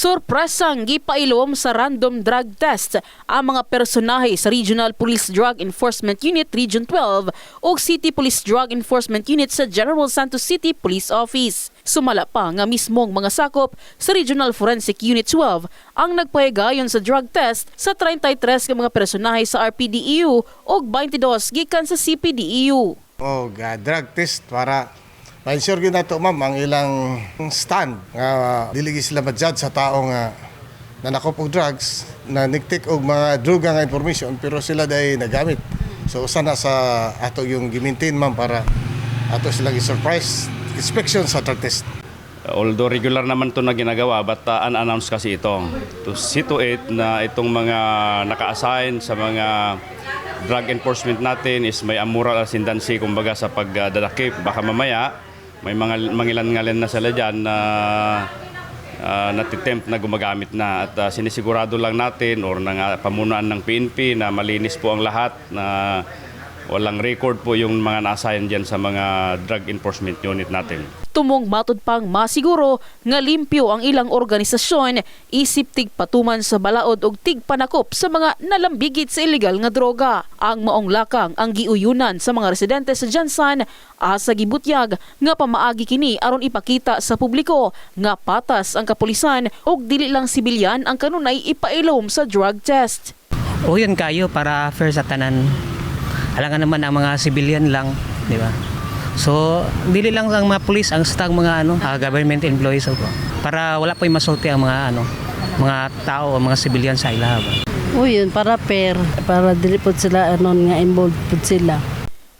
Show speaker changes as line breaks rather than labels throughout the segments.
Sorpresang gipailom sa random drug test ang mga personahe sa Regional Police Drug Enforcement Unit Region 12 o City Police Drug Enforcement Unit sa General Santos City Police Office. Sumala pa nga mismong mga sakop sa Regional Forensic Unit 12 ang nagpahigayon sa drug test sa 33 ka mga personahe sa RPDEU o 22 gikan sa CPDEU.
Oh, ga drug test para ma-ensure gyud nato ma'am ang ilang stand nga dili gyud sila ma-judge sa tao nga nanakop og drugs na nigtik og mga droga nga information pero sila day nagamit. So usa na sa ato yung gimintain ma'am para ato silang i-surprise inspection sa drug test.
Although regular naman ito na ginagawa, but uh, unannounced kasi ito. To situate na itong mga naka-assign sa mga drug enforcement natin is may amoral ascendancy kumbaga sa pagdadakip. Baka mamaya may mga mangilan-ngalan na sila dyan na uh, natitempt na gumagamit na. At uh, sinisigurado lang natin or ng uh, pamunuan ng PNP na malinis po ang lahat na walang record po yung mga na-assign dyan sa mga drug enforcement unit natin.
Tumong matud pang masiguro nga limpyo ang ilang organisasyon isip tig patuman sa balaod og tig panakop sa mga nalambigit sa illegal nga droga. Ang maong lakang ang giuyunan sa mga residente sa Jansan asa gibutyag nga pamaagi kini aron ipakita sa publiko nga patas ang kapulisan og dili lang sibilyan ang kanunay ipailom sa drug test.
O yun kayo para fair sa tanan. Alangan naman ang mga civilian lang, di ba? So, dili lang ang mga police ang stang mga ano, ah, government employees ako. Para wala po masulti ang mga ano, mga tao o mga civilian sa ilaha ba.
O yun, para fair. Para dili po sila anon nga involved po sila.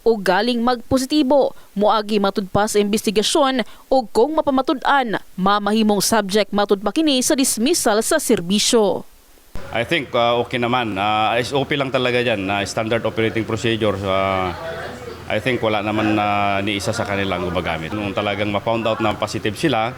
o galing magpositibo moagi matud pa sa investigasyon o kung mapamatud-an mamahimong subject matud pa kini sa dismissal sa serbisyo.
I think uh, okay naman. Uh, SOP lang talaga dyan, na standard operating procedure. Uh, I think wala naman na ni isa sa kanilang gumagamit. Nung talagang ma-found out na positive sila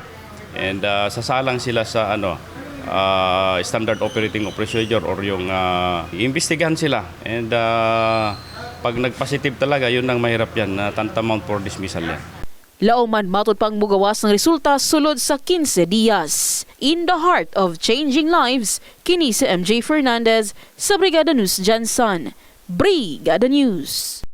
and uh, sasalang sila sa ano uh, standard operating procedure or yung uh, iimbestigahan sila. And uh, pag nag-positive talaga, yun ang mahirap yan, na tantamount for dismissal yan.
Lauman matud pang mugawas ng resulta sulod sa 15 dias. In the heart of changing lives, kini si MJ Fernandez sa Brigada News Jansan. Brigada News.